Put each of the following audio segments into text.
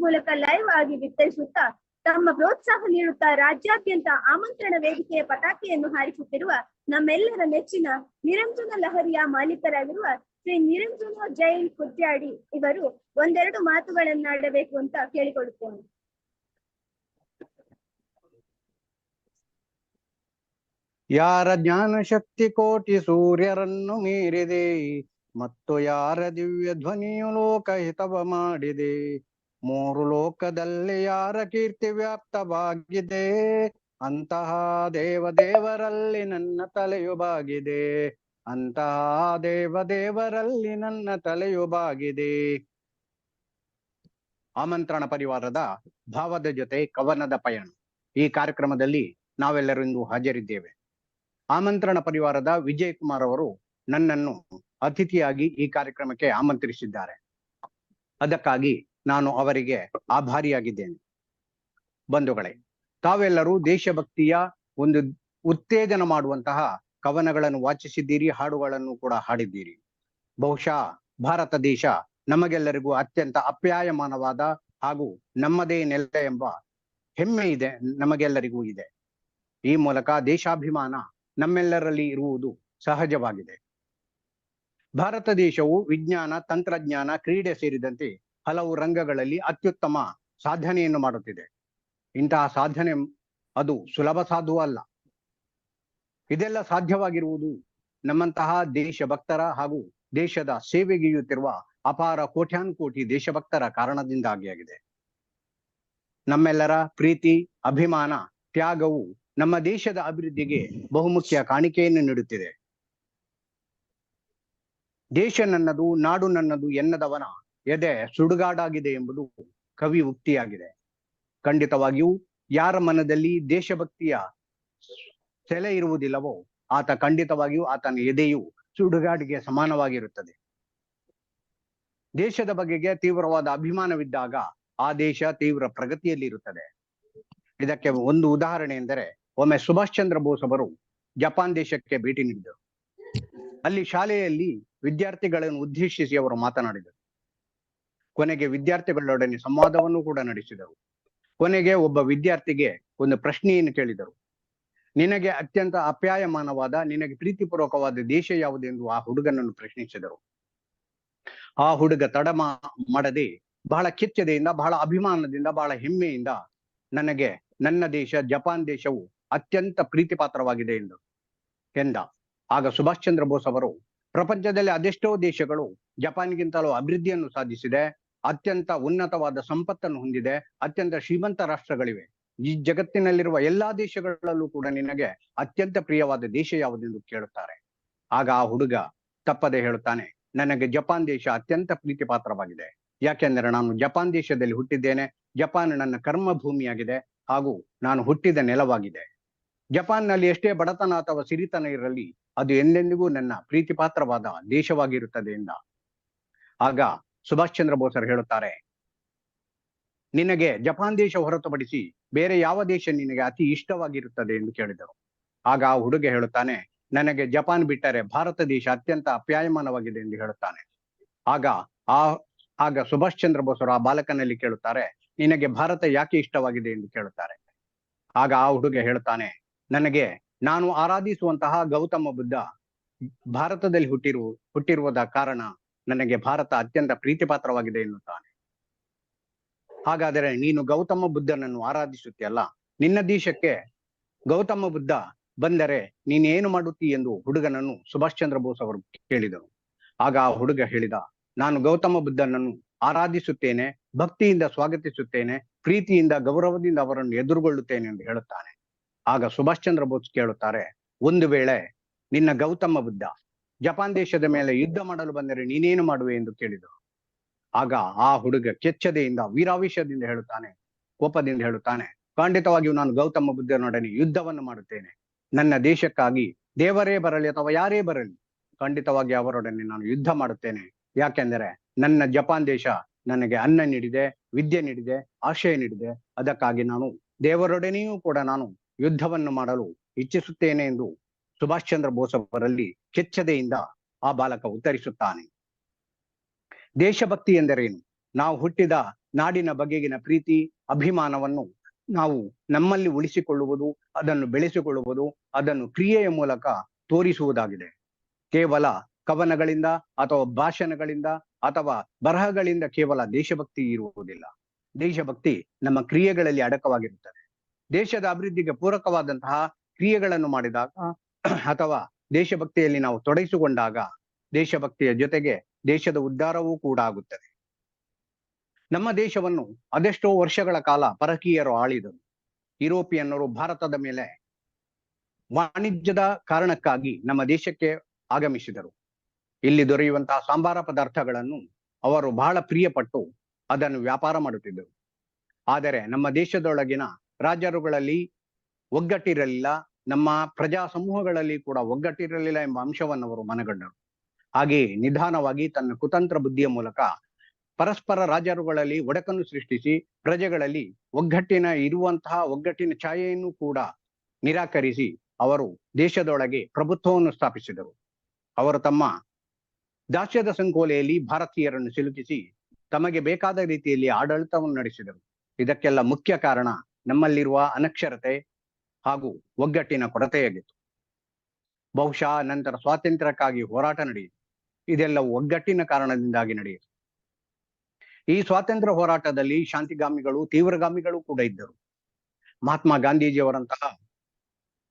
ಮೂಲಕ ಲೈವ್ ಆಗಿ ವಿತರಿಸುತ್ತಾ ತಮ್ಮ ಪ್ರೋತ್ಸಾಹ ನೀಡುತ್ತಾ ರಾಜ್ಯಾದ್ಯಂತ ಆಮಂತ್ರಣ ವೇದಿಕೆಯ ಪತಾಕೆಯನ್ನು ಹಾರಿಸುತ್ತಿರುವ ನಮ್ಮೆಲ್ಲರ ನೆಚ್ಚಿನ ನಿರಂಜನ ಲಹರಿಯ ಮಾಲೀಕರಾಗಿರುವ ಶ್ರೀ ನಿರಂಜನ ಜೈನ್ ಕುಟ್ಯಾಡಿ ಇವರು ಒಂದೆರಡು ಮಾತುಗಳನ್ನಾಡಬೇಕು ಅಂತ ಕೇಳಿಕೊಳ್ಳುತ್ತೇನೆ. ಯಾರ ಜ್ಞಾನ ಶಕ್ತಿ ಕೋಟಿ ಸೂರ್ಯರನ್ನು ಮೀರಿದೆ ಮತ್ತು ಯಾರ ದಿವ್ಯ ಧ್ವನಿಯು ಲೋಕಹಿತವ ಮಾಡಿದೆ? ಮೂರು ಲೋಕದಲ್ಲಿ ಯಾರ ಕೀರ್ತಿ ವ್ಯಾಪ್ತವಾಗಿದೆ? ಅಂತಹ ದೇವ ದೇವರಲ್ಲಿ ನನ್ನ ತಲೆಯು ಬಾಗಿದೆ. ಅಂತಹ ದೇವ ದೇವರಲ್ಲಿ ನನ್ನ ತಲೆಯು ಬಾಗಿದೆ. ಆಮಂತ್ರಣ ಪರಿವಾರದ ಭಾವದ ಜೊತೆ ಕವನದ ಪಯಣ. ಈ ಕಾರ್ಯಕ್ರಮದಲ್ಲಿ ನಾವೆಲ್ಲರೂ ಇಂದು ಹಾಜರಿದ್ದೇವೆ. ಆಮಂತ್ರಣ ಪರಿವಾರದ ವಿಜಯ್ ಕುಮಾರ್ ಅವರು ನನ್ನನ್ನು ಅತಿಥಿಯಾಗಿ ಈ ಕಾರ್ಯಕ್ರಮಕ್ಕೆ ಆಮಂತ್ರಿಸಿದ್ದಾರೆ. ಅದಕ್ಕಾಗಿ ನಾನು ಅವರಿಗೆ ಆಭಾರಿಯಾಗಿದ್ದೇನೆ. ಬಂಧುಗಳೇ, ತಾವೆಲ್ಲರೂ ದೇಶಭಕ್ತಿಯ ಒಂದು ಉತ್ತೇಜನ ಮಾಡುವಂತಹ ಕವನಗಳನ್ನು ವಾಚಿಸಿದ್ದೀರಿ, ಹಾಡುಗಳನ್ನು ಕೂಡ ಹಾಡಿದ್ದೀರಿ. ಬಹುಶಃ ಭಾರತ ದೇಶ ನಮಗೆಲ್ಲರಿಗೂ ಅತ್ಯಂತ ಅಪ್ಯಾಯಮಾನವಾದ ಹಾಗೂ ನಮ್ಮದೇ ನೆಲ ಎಂಬ ಹೆಮ್ಮೆ ಇದೆ, ನಮಗೆಲ್ಲರಿಗೂ ಇದೆ. ಈ ಮೂಲಕ ದೇಶಾಭಿಮಾನ ನಮ್ಮೆಲ್ಲರಲ್ಲಿ ಇರುವುದು ಸಹಜವಾಗಿದೆ. ಭಾರತ ದೇಶವು ವಿಜ್ಞಾನ, ತಂತ್ರಜ್ಞಾನ, ಕ್ರೀಡೆ ಸೇರಿದಂತೆ ಹಲವು ರಂಗಗಳಲ್ಲಿ ಅತ್ಯುತ್ತಮ ಸಾಧನೆಯನ್ನು ಮಾಡುತ್ತಿದೆ. ಇಂತಹ ಸಾಧನೆ ಅದು ಸುಲಭ ಸಾಧು ಅಲ್ಲ. ಇದೆಲ್ಲ ಸಾಧ್ಯವಾಗಿರುವುದು ನಮ್ಮಂತಹ ದೇಶಭಕ್ತರ ಹಾಗೂ ದೇಶದ ಸೇವೆಗೆಯುತ್ತಿರುವ ಅಪಾರ ಕೋಟ್ಯಾನುಕೋಟಿ ದೇಶಭಕ್ತರ ಕಾರಣದಿಂದಾಗಿಯಾಗಿದೆ ನಮ್ಮೆಲ್ಲರ ಪ್ರೀತಿ, ಅಭಿಮಾನ, ತ್ಯಾಗವು ನಮ್ಮ ದೇಶದ ಅಭಿವೃದ್ಧಿಗೆ ಬಹುಮುಖ್ಯ ಕಾಣಿಕೆಯನ್ನು ನೀಡುತ್ತಿದೆ. ದೇಶ ನನ್ನದು, ನಾಡು ನನ್ನದು ಎನ್ನದವನ ಎದೆ ಸುಡುಗಾಡಾಗಿದೆ ಎಂಬುದು ಕವಿ ಉಕ್ತಿಯಾಗಿದೆ. ಖಂಡಿತವಾಗಿಯೂ ಯಾರ ಮನದಲ್ಲಿ ದೇಶಭಕ್ತಿಯ ಸೆಲೆ ಇರುವುದಿಲ್ಲವೋ ಆತ ಖಂಡಿತವಾಗಿಯೂ ಆತನ ಎದೆಯು ಸುಡುಗಾಡಿಗೆ ಸಮಾನವಾಗಿರುತ್ತದೆ. ದೇಶದ ಬಗೆಗೆ ತೀವ್ರವಾದ ಅಭಿಮಾನವಿದ್ದಾಗ ಆ ದೇಶ ತೀವ್ರ ಪ್ರಗತಿಯಲ್ಲಿ ಇರುತ್ತದೆ ಇದಕ್ಕೆ ಒಂದು ಉದಾಹರಣೆ ಎಂದರೆ ಒಮ್ಮೆ ಸುಭಾಷ್ ಚಂದ್ರ ಬೋಸ್ ಅವರು ಜಪಾನ್ ದೇಶಕ್ಕೆ ಭೇಟಿ ನೀಡಿದರು. ಅಲ್ಲಿ ಶಾಲೆಯಲ್ಲಿ ವಿದ್ಯಾರ್ಥಿಗಳನ್ನು ಉದ್ದೇಶಿಸಿ ಅವರು ಮಾತನಾಡಿದರು. ಕೊನೆಗೆ ವಿದ್ಯಾರ್ಥಿಗಳೊಡನೆ ಸಂವಾದವನ್ನು ಕೂಡ ನಡೆಸಿದರು ಕೊನೆಗೆ ಒಬ್ಬ ವಿದ್ಯಾರ್ಥಿಗೆ ಒಂದು ಪ್ರಶ್ನೆಯನ್ನು ಕೇಳಿದರು. ನಿನಗೆ ಅತ್ಯಂತ ಅಪ್ಯಾಯಮಾನವಾದ, ನಿನಗೆ ಪ್ರೀತಿಪೂರ್ವಕವಾದ ದೇಶ ಯಾವುದೆಂದು ಆ ಹುಡುಗನನ್ನು ಪ್ರಶ್ನಿಸಿದರು. ಆ ಹುಡುಗ ತಡ ಮಾಡದೆ ಬಹಳ ಕಿಚ್ಚದೆಯಿಂದ, ಬಹಳ ಅಭಿಮಾನದಿಂದ, ಬಹಳ ಹೆಮ್ಮೆಯಿಂದ ನನಗೆ ನನ್ನ ದೇಶ, ಜಪಾನ್ ದೇಶವು ಅತ್ಯಂತ ಪ್ರೀತಿ ಪಾತ್ರವಾಗಿದೆ ಎಂದು ಎಂದ. ಆಗ ಸುಭಾಷ್ ಚಂದ್ರ ಬೋಸ್ ಅವರು, ಪ್ರಪಂಚದಲ್ಲಿ ಅದೆಷ್ಟೋ ದೇಶಗಳು ಜಪಾನ್ಗಿಂತಲೂ ಅಭಿವೃದ್ಧಿಯನ್ನು ಸಾಧಿಸಿದೆ ಅತ್ಯಂತ ಉನ್ನತವಾದ ಸಂಪತ್ತನ್ನು ಹೊಂದಿದೆ. ಅತ್ಯಂತ ಶ್ರೀಮಂತ ರಾಷ್ಟ್ರಗಳಿವೆ. ಈ ಜಗತ್ತಿನಲ್ಲಿರುವ ಎಲ್ಲಾ ದೇಶಗಳಲ್ಲೂ ಕೂಡ ನಿನಗೆ ಅತ್ಯಂತ ಪ್ರಿಯವಾದ ದೇಶ ಯಾವುದೆಂದು ಕೇಳುತ್ತಾರೆ. ಆಗ ಆ ಹುಡುಗ ತಪ್ಪದೆ ಹೇಳುತ್ತಾನೆ, ನನಗೆ ಜಪಾನ್ ದೇಶ ಅತ್ಯಂತ ಪ್ರೀತಿ ಪಾತ್ರವಾಗಿದೆ ಯಾಕೆಂದರೆ ನಾನು ಜಪಾನ್ ದೇಶದಲ್ಲಿ ಹುಟ್ಟಿದ್ದೇನೆ. ಜಪಾನ್ ನನ್ನ ಕರ್ಮ ಭೂಮಿಯಾಗಿದೆ ಹಾಗೂ ನಾನು ಹುಟ್ಟಿದ ನೆಲವಾಗಿದೆ. ಜಪಾನ್ನಲ್ಲಿ ಎಷ್ಟೇ ಬಡತನ ಅಥವಾ ಸಿರಿತನ ಇರಲಿ, ಅದು ಎಂದೆಂದಿಗೂ ನನ್ನ ಪ್ರೀತಿ ಪಾತ್ರವಾದ ದೇಶವಾಗಿರುತ್ತದೆ ಎಂದ. ಆಗ ಸುಭಾಷ್ ಚಂದ್ರ ಬೋಸರು ಹೇಳುತ್ತಾರೆ, ನಿನಗೆ ಜಪಾನ್ ದೇಶ ಹೊರತುಪಡಿಸಿ ಬೇರೆ ಯಾವ ದೇಶ ನಿನಗೆ ಅತಿ ಇಷ್ಟವಾಗಿರುತ್ತದೆ ಎಂದು ಕೇಳಿದರು. ಆಗ ಆ ಹುಡುಗ ಹೇಳುತ್ತಾನೆ, ನನಗೆ ಜಪಾನ್ ಬಿಟ್ಟರೆ ಭಾರತ ದೇಶ ಅತ್ಯಂತ ಅಪ್ಯಾಯಮಾನವಾಗಿದೆ ಎಂದು ಹೇಳುತ್ತಾನೆ. ಆಗ ಆ, ಆಗ ಸುಭಾಷ್ ಚಂದ್ರ ಬೋಸರು ಆ ಬಾಲಕನಲ್ಲಿ ಕೇಳುತ್ತಾರೆ, ನಿನಗೆ ಭಾರತ ಯಾಕೆ ಇಷ್ಟವಾಗಿದೆ ಎಂದು ಕೇಳುತ್ತಾರೆ. ಆಗ ಆ ಹುಡುಗ ಹೇಳುತ್ತಾನೆ, ನನಗೆ ನಾನು ಆರಾಧಿಸುವಂತಹ ಗೌತಮ ಬುದ್ಧ ಭಾರತದಲ್ಲಿ ಹುಟ್ಟಿರು, ಹುಟ್ಟಿರುವುದ ಕಾರಣ ನನಗೆ ಭಾರತ ಅತ್ಯಂತ ಪ್ರೀತಿಪಾತ್ರವಾಗಿದೆ ಎನ್ನುತ್ತಾನೆ. ಹಾಗಾದರೆ ನೀನು ಗೌತಮ ಬುದ್ಧನನ್ನು ಆರಾಧಿಸುತ್ತೀಯಲ್ಲ? ನಿನ್ನ ದೇಶಕ್ಕೆ ಗೌತಮ ಬುದ್ಧ ಬಂದರೆ ನೀನೇನು ಮಾಡುತ್ತಿ ಎಂದು ಹುಡುಗನನ್ನು ಸುಭಾಷ್ ಚಂದ್ರ ಬೋಸ್ ಅವರು ಕೇಳಿದರು. ಆಗ ಆ ಹುಡುಗ ಹೇಳಿದ, ನಾನು ಗೌತಮ ಬುದ್ಧನನ್ನು ಆರಾಧಿಸುತ್ತೇನೆ, ಭಕ್ತಿಯಿಂದ ಸ್ವಾಗತಿಸುತ್ತೇನೆ, ಪ್ರೀತಿಯಿಂದ ಗೌರವದಿಂದ ಅವರನ್ನು ಎದುರುಗೊಳ್ಳುತ್ತೇನೆ ಎಂದು ಹೇಳುತ್ತಾನೆ. ಆಗ ಸುಭಾಷ್ ಚಂದ್ರ ಬೋಸ್ ಕೇಳುತ್ತಾರೆ, ಒಂದು ವೇಳೆ ನಿನ್ನ ಗೌತಮ ಬುದ್ಧ ಜಪಾನ್ ದೇಶದ ಮೇಲೆ ಯುದ್ಧ ಮಾಡಲು ಬಂದರೆ ನೀನೇನು ಮಾಡುವೆ ಎಂದು ಕೇಳಿದರು. ಆಗ ಆ ಹುಡುಗ ಕೆಚ್ಚದೆಯಿಂದ ವೀರಾವೇಶದಿಂದ ಹೇಳುತ್ತಾನೆ, ಕೋಪದಿಂದ ಹೇಳುತ್ತಾನೆ, ಖಂಡಿತವಾಗಿಯೂ ನಾನು ಗೌತಮ ಬುದ್ಧನೊಡನೆ ಯುದ್ಧವನ್ನು ಮಾಡುತ್ತೇನೆ. ನನ್ನ ದೇಶಕ್ಕಾಗಿ ದೇವರೇ ಬರಲಿ ಅಥವಾ ಯಾರೇ ಬರಲಿ, ಖಂಡಿತವಾಗಿ ಅವರೊಡನೆ ನಾನು ಯುದ್ಧ ಮಾಡುತ್ತೇನೆ. ಯಾಕೆಂದರೆ ನನ್ನ ಜಪಾನ್ ದೇಶ ನನಗೆ ಅನ್ನ ನೀಡಿದೆ, ವಿದ್ಯೆ ನೀಡಿದೆ ಆಶಯ ನೀಡಿದೆ. ಅದಕ್ಕಾಗಿ ನಾನು ದೇವರೊಡನೆಯೂ ಕೂಡ ನಾನು ಯುದ್ಧವನ್ನು ಮಾಡಲು ಇಚ್ಛಿಸುತ್ತೇನೆ ಎಂದು ಸುಭಾಷ್ ಚಂದ್ರ ಬೋಸ್ ಅವರಲ್ಲಿ ಕೆಚ್ಚದೆಯಿಂದ ಆ ಬಾಲಕ ಉತ್ತರಿಸುತ್ತಾನೆ. ದೇಶಭಕ್ತಿ ಎಂದರೇನು? ನಾವು ಹುಟ್ಟಿದ ನಾಡಿನ ಬಗೆಗಿನ ಪ್ರೀತಿ, ಅಭಿಮಾನವನ್ನು ನಾವು ನಮ್ಮಲ್ಲಿ ಉಳಿಸಿಕೊಳ್ಳುವುದು, ಅದನ್ನು ಬೆಳೆಸಿಕೊಳ್ಳುವುದು, ಅದನ್ನು ಕ್ರಿಯೆಯ ಮೂಲಕ ತೋರಿಸುವುದಾಗಿದೆ. ಕೇವಲ ಕವನಗಳಿಂದ ಅಥವಾ ಭಾಷಣಗಳಿಂದ ಅಥವಾ ಬರಹಗಳಿಂದ ಕೇವಲ ದೇಶಭಕ್ತಿ ಇರುವುದಿಲ್ಲ. ದೇಶಭಕ್ತಿ ನಮ್ಮ ಕ್ರಿಯೆಗಳಲ್ಲಿ ಅಡಕವಾಗಿರುತ್ತದೆ. ದೇಶದ ಅಭಿವೃದ್ಧಿಗೆ ಪೂರಕವಾದಂತಹ ಕ್ರಿಯೆಗಳನ್ನು ಮಾಡಿದಾಗ ಅಥವಾ ದೇಶಭಕ್ತಿಯಲ್ಲಿ ನಾವು ತೊಡಗಿಸಿಕೊಂಡಾಗ ದೇಶಭಕ್ತಿಯ ಜೊತೆಗೆ ದೇಶದ ಉದ್ಧಾರವೂ ಕೂಡ ಆಗುತ್ತದೆ. ನಮ್ಮ ದೇಶವನ್ನು ಅದೆಷ್ಟೋ ವರ್ಷಗಳ ಕಾಲ ಪರಕೀಯರು ಆಳಿದರು. ಯುರೋಪಿಯನ್ನರು ಭಾರತದ ಮೇಲೆ ವಾಣಿಜ್ಯದ ಕಾರಣಕ್ಕಾಗಿ ನಮ್ಮ ದೇಶಕ್ಕೆ ಆಗಮಿಸಿದರು. ಇಲ್ಲಿ ದೊರೆಯುವಂತಹ ಸಾಂಬಾರ ಪದಾರ್ಥಗಳನ್ನು ಅವರು ಬಹಳ ಪ್ರಿಯಪಟ್ಟು ಅದನ್ನು ವ್ಯಾಪಾರ ಮಾಡುತ್ತಿದ್ದರು. ಆದರೆ ನಮ್ಮ ದೇಶದೊಳಗಿನ ರಾಜರುಗಳಲ್ಲಿ ಒಗ್ಗಟ್ಟಿರಲಿಲ್ಲ ನಮ್ಮ ಪ್ರಜಾ ಸಮೂಹಗಳಲ್ಲಿ ಕೂಡ ಒಗ್ಗಟ್ಟಿರಲಿಲ್ಲ ಎಂಬ ಅಂಶವನ್ನು ಅವರು ಮನಗಂಡರು. ಹಾಗೆ ನಿಧಾನವಾಗಿ ತನ್ನ ಕುತಂತ್ರ ಬುದ್ಧಿಯ ಮೂಲಕ ಪರಸ್ಪರ ರಾಜರುಗಳಲ್ಲಿ ಒಡಕನ್ನು ಸೃಷ್ಟಿಸಿ, ಪ್ರಜೆಗಳಲ್ಲಿ ಒಗ್ಗಟ್ಟಿನ ಇರುವಂತಹ ಒಗ್ಗಟ್ಟಿನ ಛಾಯೆಯನ್ನು ಕೂಡ ನಿರಾಕರಿಸಿ ಅವರು ದೇಶದೊಳಗೆ ಪ್ರಭುತ್ವವನ್ನು ಸ್ಥಾಪಿಸಿದರು. ಅವರು ತಮ್ಮ ದಾಸ್ಯದ ಸಂಕೋಲೆಯಲ್ಲಿ ಭಾರತೀಯರನ್ನು ಸಿಲುಕಿಸಿ ತಮಗೆ ಬೇಕಾದ ರೀತಿಯಲ್ಲಿ ಆಡಳಿತವನ್ನು ನಡೆಸಿದರು. ಇದಕ್ಕೆಲ್ಲ ಮುಖ್ಯ ಕಾರಣ ನಮ್ಮಲ್ಲಿರುವ ಅನಕ್ಷರತೆ ಹಾಗೂ ಒಗ್ಗಟ್ಟಿನ ಕೊರತೆಯಾಗಿತ್ತು. ಬಹುಶಃ ನಂತರ ಸ್ವಾತಂತ್ರ್ಯಕ್ಕಾಗಿ ಹೋರಾಟ ನಡೆಯಿತು. ಇದೆಲ್ಲವೂ ಒಗ್ಗಟ್ಟಿನ ಕಾರಣದಿಂದಾಗಿ ನಡೆಯಿತು. ಈ ಸ್ವಾತಂತ್ರ್ಯ ಹೋರಾಟದಲ್ಲಿ ಶಾಂತಿಗಾಮಿಗಳು, ತೀವ್ರಗಾಮಿಗಳು ಕೂಡ ಇದ್ದರು. ಮಹಾತ್ಮ ಗಾಂಧೀಜಿಯವರಂತಹ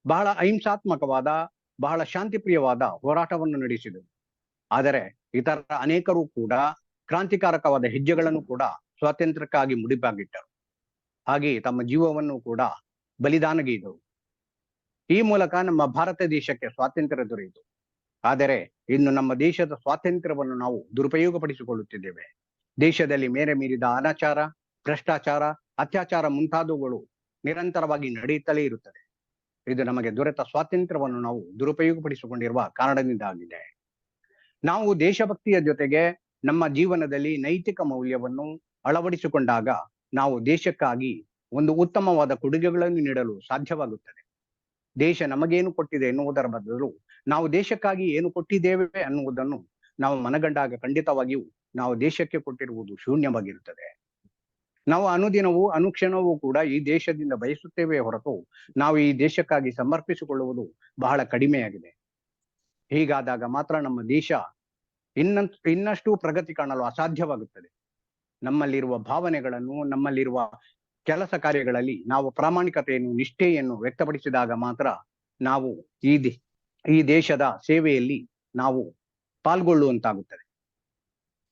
ಬಹಳ ಅಹಿಂಸಾತ್ಮಕವಾದ, ಬಹಳ ಶಾಂತಿಪ್ರಿಯವಾದ ಹೋರಾಟವನ್ನು ನಡೆಸಿದರು. ಆದರೆ ಇತರ ಅನೇಕರು ಕೂಡ ಕ್ರಾಂತಿಕಾರಕವಾದ ಹೆಜ್ಜೆಗಳನ್ನು ಕೂಡ ಸ್ವಾತಂತ್ರ್ಯಕ್ಕಾಗಿ ಮುಡಿಪಾಗಿಟ್ಟರು. ಹಾಗೆಯೇ ತಮ್ಮ ಜೀವವನ್ನು ಕೂಡ ಬಲಿದಾನಗೈದರು ಈ ಮೂಲಕ ನಮ್ಮ ಭಾರತ ದೇಶಕ್ಕೆ ಸ್ವಾತಂತ್ರ್ಯ ದೊರೆಯಿತು. ಆದರೆ ಇನ್ನು ನಮ್ಮ ದೇಶದ ಸ್ವಾತಂತ್ರ್ಯವನ್ನು ನಾವು ದುರುಪಯೋಗಪಡಿಸಿಕೊಳ್ಳುತ್ತಿದ್ದೇವೆ. ದೇಶದಲ್ಲಿ ಮೇರೆ ಮೀರಿದ ಅನಾಚಾರ, ಭ್ರಷ್ಟಾಚಾರ, ಅತ್ಯಾಚಾರ ಮುಂತಾದವುಗಳು ನಿರಂತರವಾಗಿ ನಡೆಯುತ್ತಲೇ ಇರುತ್ತದೆ ಇದು ನಮಗೆ ದೊರೆತ ಸ್ವಾತಂತ್ರ್ಯವನ್ನು ನಾವು ದುರುಪಯೋಗಪಡಿಸಿಕೊಂಡಿರುವ ಕಾರಣದಿಂದಾಗಿದೆ. ನಾವು ದೇಶಭಕ್ತಿಯ ಜೊತೆಗೆ ನಮ್ಮ ಜೀವನದಲ್ಲಿ ನೈತಿಕ ಮೌಲ್ಯವನ್ನು ಅಳವಡಿಸಿಕೊಂಡಾಗ ನಾವು ದೇಶಕ್ಕಾಗಿ ಒಂದು ಉತ್ತಮವಾದ ಕೊಡುಗೆಗಳನ್ನು ನೀಡಲು ಸಾಧ್ಯವಾಗುತ್ತದೆ. ದೇಶ ನಮಗೇನು ಕೊಟ್ಟಿದೆ ಎನ್ನುವುದರ ಬದಲು ನಾವು ದೇಶಕ್ಕಾಗಿ ಏನು ಕೊಟ್ಟಿದ್ದೇವೆ ಅನ್ನುವುದನ್ನು ನಾವು ಮನಗಂಡಾಗ ಖಂಡಿತವಾಗಿಯೂ ನಾವು ದೇಶಕ್ಕೆ ಕೊಟ್ಟಿರುವುದು ಶೂನ್ಯವಾಗಿರುತ್ತದೆ. ನಾವು ಅನುದಿನವೂ ಅನುಕ್ಷಣವೂ ಕೂಡ ಈ ದೇಶದಿಂದ ಬಯಸುತ್ತೇವೆ ಹೊರತು ನಾವು ಈ ದೇಶಕ್ಕಾಗಿ ಸಮರ್ಪಿಸಿಕೊಳ್ಳುವುದು ಬಹಳ ಕಡಿಮೆಯಾಗಿದೆ. ಹೀಗಾದಾಗ ಮಾತ್ರ ನಮ್ಮ ದೇಶ ಇನ್ನ ಇನ್ನಷ್ಟು ಪ್ರಗತಿ ಕಾಣಲು ಅಸಾಧ್ಯವಾಗುತ್ತದೆ. ನಮ್ಮಲ್ಲಿರುವ ಭಾವನೆಗಳನ್ನು, ನಮ್ಮಲ್ಲಿರುವ ಕೆಲಸ ಕಾರ್ಯಗಳಲ್ಲಿ ನಾವು ಪ್ರಾಮಾಣಿಕತೆಯನ್ನು, ನಿಷ್ಠೆಯನ್ನು ವ್ಯಕ್ತಪಡಿಸಿದಾಗ ಮಾತ್ರ ನಾವು ಈ ಈ ದೇಶದ ಸೇವೆಯಲ್ಲಿ ನಾವು ಪಾಲ್ಗೊಳ್ಳುವಂತಾಗುತ್ತದೆ.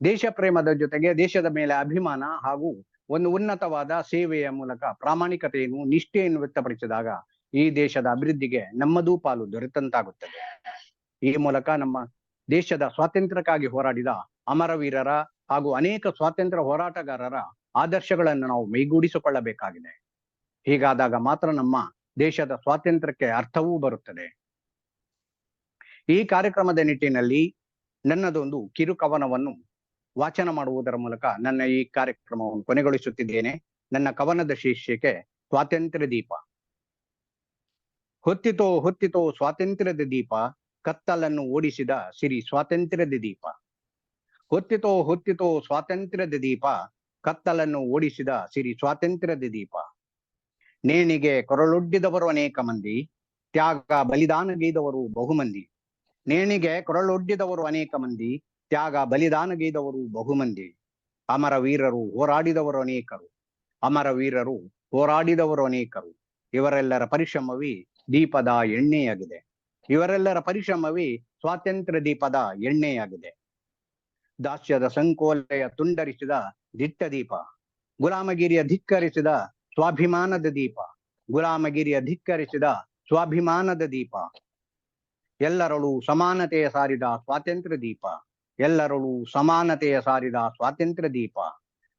ದೇಶ ಪ್ರೇಮದ ಜೊತೆಗೆ ದೇಶದ ಮೇಲೆ ಅಭಿಮಾನ ಹಾಗೂ ಒಂದು ಉನ್ನತವಾದ ಸೇವೆಯ ಮೂಲಕ ಪ್ರಾಮಾಣಿಕತೆಯನ್ನು, ನಿಷ್ಠೆಯನ್ನು ವ್ಯಕ್ತಪಡಿಸಿದಾಗ ಈ ದೇಶದ ಅಭಿವೃದ್ಧಿಗೆ ನಮ್ಮದೂ ಪಾಲು ದೊರೆತಂತಾಗುತ್ತದೆ. ಈ ಮೂಲಕ ನಮ್ಮ ದೇಶದ ಸ್ವಾತಂತ್ರ್ಯಕ್ಕಾಗಿ ಹೋರಾಡಿದ ಅಮರವೀರರ ಹಾಗೂ ಅನೇಕ ಸ್ವಾತಂತ್ರ್ಯ ಹೋರಾಟಗಾರರ ಆದರ್ಶಗಳನ್ನು ನಾವು ಮೈಗೂಡಿಸಿಕೊಳ್ಳಬೇಕಾಗಿದೆ. ಹೀಗಾದಾಗ ಮಾತ್ರ ನಮ್ಮ ದೇಶದ ಸ್ವಾತಂತ್ರ್ಯಕ್ಕೆ ಅರ್ಥವೂ ಬರುತ್ತದೆ. ಈ ಕಾರ್ಯಕ್ರಮದ ನಿಟ್ಟಿನಲ್ಲಿ ನನ್ನದೊಂದು ಕಿರು ಕವನವನ್ನು ವಾಚನ ಮಾಡುವುದರ ಮೂಲಕ ನನ್ನ ಈ ಕಾರ್ಯಕ್ರಮವನ್ನು ಕೊನೆಗೊಳಿಸುತ್ತಿದ್ದೇನೆ. ನನ್ನ ಕವನದ ಶೀರ್ಷಿಕೆ ಸ್ವಾತಂತ್ರ್ಯ ದೀಪ. ಹೊತ್ತಿತೋ ಹೊತ್ತಿತೋ ಸ್ವಾತಂತ್ರ್ಯದ ದೀಪ, ಕತ್ತಲನ್ನು ಓಡಿಸಿದ ಸಿರಿ ಸ್ವಾತಂತ್ರ್ಯದ ದೀಪ. ಹೊತ್ತಿತೋ ಹೊತ್ತಿತೋ ಸ್ವಾತಂತ್ರ್ಯದ ದೀಪ ಕತ್ತಲನ್ನು ಓಡಿಸಿದ ಸಿರಿ ಸ್ವಾತಂತ್ರ್ಯದ ದೀಪ. ನೇಣಿಗೆ ಕೊರಳೊಡ್ಡಿದವರು ಅನೇಕ ಮಂದಿ, ತ್ಯಾಗ ಬಲಿದಾನಗೈದವರು ಬಹುಮಂದಿ ನೇಣಿಗೆ ಕೊರಳೊಡ್ಡಿದವರು ಅನೇಕ ಮಂದಿ, ತ್ಯಾಗ ಬಲಿದಾನಗೈದವರು ಬಹುಮಂದಿ ಅಮರ ವೀರರು ಹೋರಾಡಿದವರು ಅನೇಕರು, ಅಮರ ವೀರರು ಹೋರಾಡಿದವರು ಅನೇಕರು. ಇವರೆಲ್ಲರ ಪರಿಶ್ರಮವೇ ದೀಪದ ಎಣ್ಣೆಯಾಗಿದೆ. ಇವರೆಲ್ಲರ ಪರಿಶ್ರಮವೇ ಸ್ವಾತಂತ್ರ್ಯ ದೀಪದ ಎಣ್ಣೆಯಾಗಿದೆ. ದಾಸ್ಯದ ಸಂಕೋಲೆಯ ತುಂಡರಿಸಿದ ದಿಟ್ಟ ದೀಪ ಗುಲಾಮಗಿರಿಯ ಧಿಕ್ಕರಿಸಿದ ಸ್ವಾಭಿಮಾನದ ದೀಪ. ಗುಲಾಮಗಿರಿಯ ಧಿಕ್ಕರಿಸಿದ ಸ್ವಾಭಿಮಾನದ ದೀಪ. ಎಲ್ಲರಳು ಸಮಾನತೆಯ ಸಾರಿದ ಸ್ವಾತಂತ್ರ್ಯ ದೀಪ. ಎಲ್ಲರಳು ಸಮಾನತೆಯ ಸಾರಿದ ಸ್ವಾತಂತ್ರ್ಯ ದೀಪ.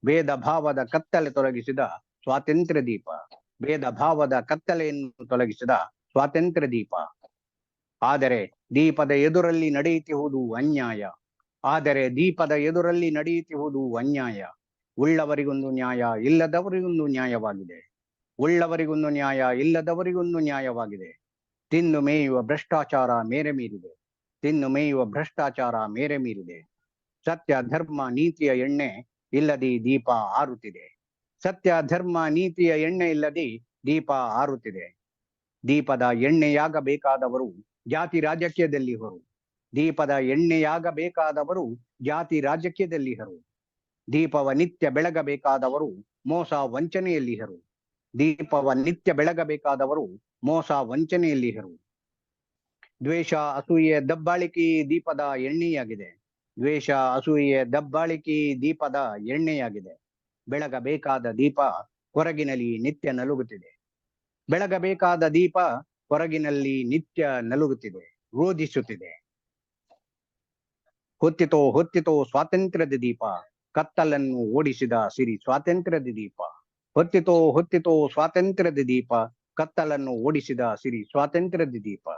ಭೇದ ಭಾವದ ಕತ್ತಲೆ ತೊಲಗಿಸಿದ ಸ್ವಾತಂತ್ರ್ಯ ದೀಪ. ಭೇದ ಭಾವದ ಕತ್ತಲೆಯನ್ನು ತೊಲಗಿಸಿದ ಸ್ವಾತಂತ್ರ್ಯ ದೀಪ. ಆದರೆ ದೀಪದ ಎದುರಲ್ಲಿ ನಡೆಯುತ್ತಿರುವುದು ಅನ್ಯಾಯ. ಆದರೆ ದೀಪದ ಎದುರಲ್ಲಿ ನಡೆಯುತ್ತಿರುವುದು ಅನ್ಯಾಯ. ಉಳ್ಳವರಿಗೊಂದು ನ್ಯಾಯ ಇಲ್ಲದವರಿಗೊಂದು ನ್ಯಾಯವಾಗಿದೆ. ಉಳ್ಳವರಿಗೊಂದು ನ್ಯಾಯ ಇಲ್ಲದವರಿಗೊಂದು ನ್ಯಾಯವಾಗಿದೆ. ತಿಂದು ಮೇಯುವ ಭ್ರಷ್ಟಾಚಾರ ಮೇರೆ ಮೀರಿದೆ. ತಿನ್ನು ಮೇಯುವ ಭ್ರಷ್ಟಾಚಾರ ಮೇರೆ ಮೀರಿದೆ. ಸತ್ಯ, ಧರ್ಮ, ನೀತಿಯ ಎಣ್ಣೆ ಇಲ್ಲದಿ ದೀಪ ಆರುತ್ತಿದೆ. ಸತ್ಯ, ಧರ್ಮ, ನೀತಿಯ ಎಣ್ಣೆ ಇಲ್ಲದಿ ದೀಪ ಆರುತ್ತಿದೆ. ದೀಪದ ಎಣ್ಣೆಯಾಗಬೇಕಾದವರು ಜಾತಿ ರಾಜಕೀಯದಲ್ಲಿ ಹೊರು. ದೀಪದ ಎಣ್ಣೆಯಾಗಬೇಕಾದವರು ಜಾತಿ ರಾಜಕೀಯದಲ್ಲಿ ಹರು. ದೀಪವ ನಿತ್ಯ ಬೆಳಗಬೇಕಾದವರು ಮೋಸ ವಂಚನೆಯಲ್ಲಿ ಹೆರು. ದೀಪವ ನಿತ್ಯ ಬೆಳಗಬೇಕಾದವರು ಮೋಸ ವಂಚನೆಯಲ್ಲಿ ಹೆರು. ದ್ವೇಷ, ಅಸೂಯೆ, ದಬ್ಬಾಳಿಕೆ, ದೀಪದ ಎಣ್ಣೆಯಾಗಿದೆ. ದ್ವೇಷ, ಅಸೂಯೆ, ದಬ್ಬಾಳಿಕೆ, ದೀಪದ ಎಣ್ಣೆಯಾಗಿದೆ. ಬೆಳಗಬೇಕಾದ ದೀಪ ಹೊರಗಿನಲ್ಲಿ ನಿತ್ಯ ನಲುಗುತ್ತಿದೆ. ಬೆಳಗಬೇಕಾದ ದೀಪ ಹೊರಗಿನಲ್ಲಿ ನಿತ್ಯ ನಲುಗುತ್ತಿದೆ, ರೋಧಿಸುತ್ತಿದೆ. ಹೊತ್ತಿತೋ ಹೊತ್ತಿತೋ ಸ್ವಾತಂತ್ರ್ಯದ ದೀಪ ಕತ್ತಲನ್ನು ಓಡಿಸಿದ ಸಿರಿ ಸ್ವಾತಂತ್ರ್ಯದ ದೀಪ. ಹೊತ್ತಿತೋ ಹೊತ್ತಿತೋ ಸ್ವಾತಂತ್ರ್ಯದ ದೀಪ. ಕತ್ತಲನ್ನು ಓಡಿಸಿದ ಸಿರಿ ಸ್ವಾತಂತ್ರ್ಯದ ದೀಪ.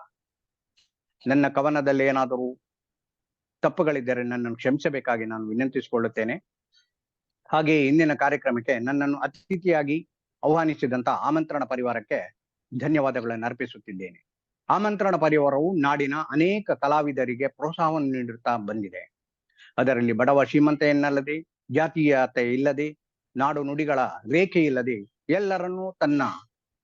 ನನ್ನ ಕವನದಲ್ಲಿ ಏನಾದರೂ ತಪ್ಪುಗಳಿದ್ದರೆ ನನ್ನನ್ನು ಕ್ಷಮಿಸಬೇಕಾಗಿ ನಾನು ವಿನಂತಿಸಿಕೊಳ್ಳುತ್ತೇನೆ. ಹಾಗೆ ಇಂದಿನ ಕಾರ್ಯಕ್ರಮಕ್ಕೆ ನನ್ನನ್ನು ಅತಿಥಿಯಾಗಿ ಆಹ್ವಾನಿಸಿದಂತ ಆಮಂತ್ರಣ ಪರಿವಾರಕ್ಕೆ ಧನ್ಯವಾದಗಳನ್ನು ಅರ್ಪಿಸುತ್ತಿದ್ದೇನೆ. ಆಮಂತ್ರಣ ಪರಿವಾರವು ನಾಡಿನ ಅನೇಕ ಕಲಾವಿದರಿಗೆ ಪ್ರೋತ್ಸಾಹವನ್ನು ನೀಡುತ್ತಾ ಬಂದಿದೆ. ಅದರಲ್ಲಿ ಬಡವ ಶ್ರೀಮಂತ ಎನ್ನಲ್ಲದೆ ಜಾತೀಯತೆ ಇಲ್ಲದೆ, ನಾಡು ನುಡಿಗಳ ರೇಖೆ ಇಲ್ಲದೆ ಎಲ್ಲರನ್ನೂ ತನ್ನ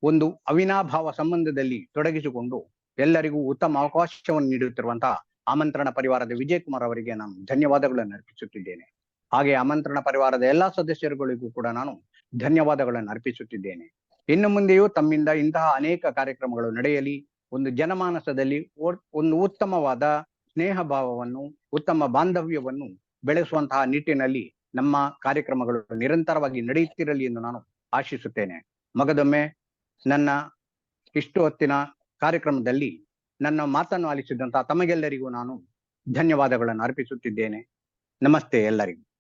ಒಂದು ಅವಿನಾಭಾವ ಸಂಬಂಧದಲ್ಲಿ ತೊಡಗಿಸಿಕೊಂಡು ಎಲ್ಲರಿಗೂ ಉತ್ತಮ ಅವಕಾಶವನ್ನು ನೀಡುತ್ತಿರುವಂತಹ ಆಮಂತ್ರಣ ಪರಿವಾರದ ವಿಜಯ್ ಕುಮಾರ್ ಅವರಿಗೆ ನಾನು ಧನ್ಯವಾದಗಳನ್ನು ಅರ್ಪಿಸುತ್ತಿದ್ದೇನೆ. ಹಾಗೆ ಆಮಂತ್ರಣ ಪರಿವಾರದ ಎಲ್ಲಾ ಸದಸ್ಯರುಗಳಿಗೂ ಕೂಡ ನಾನು ಧನ್ಯವಾದಗಳನ್ನು ಅರ್ಪಿಸುತ್ತಿದ್ದೇನೆ. ಇನ್ನು ಮುಂದೆಯೂ ತಮ್ಮಿಂದ ಇಂತಹ ಅನೇಕ ಕಾರ್ಯಕ್ರಮಗಳು ನಡೆಯಲಿ, ಒಂದು ಜನಮಾನಸದಲ್ಲಿ ಒಂದು ಉತ್ತಮವಾದ ಸ್ನೇಹ ಭಾವವನ್ನು ಉತ್ತಮ ಬಾಂಧವ್ಯವನ್ನು ಬೆಳೆಸುವಂತಹ ನಿಟ್ಟಿನಲ್ಲಿ ನಮ್ಮ ಕಾರ್ಯಕ್ರಮಗಳು ನಿರಂತರವಾಗಿ ನಡೆಯುತ್ತಿರಲಿ ಎಂದು ನಾನು ಆಶಿಸುತ್ತೇನೆ. ಮಗದೊಮ್ಮೆ ನನ್ನ ಇಷ್ಟು ಹೊತ್ತಿನ ಕಾರ್ಯಕ್ರಮದಲ್ಲಿ ನನ್ನ ಮಾತನ್ನು ಆಲಿಸಿದಂತಹ ತಮಗೆಲ್ಲರಿಗೂ ನಾನು ಧನ್ಯವಾದಗಳನ್ನು ಅರ್ಪಿಸುತ್ತಿದ್ದೇನೆ. ನಮಸ್ತೆ ಎಲ್ಲರಿಗೂ.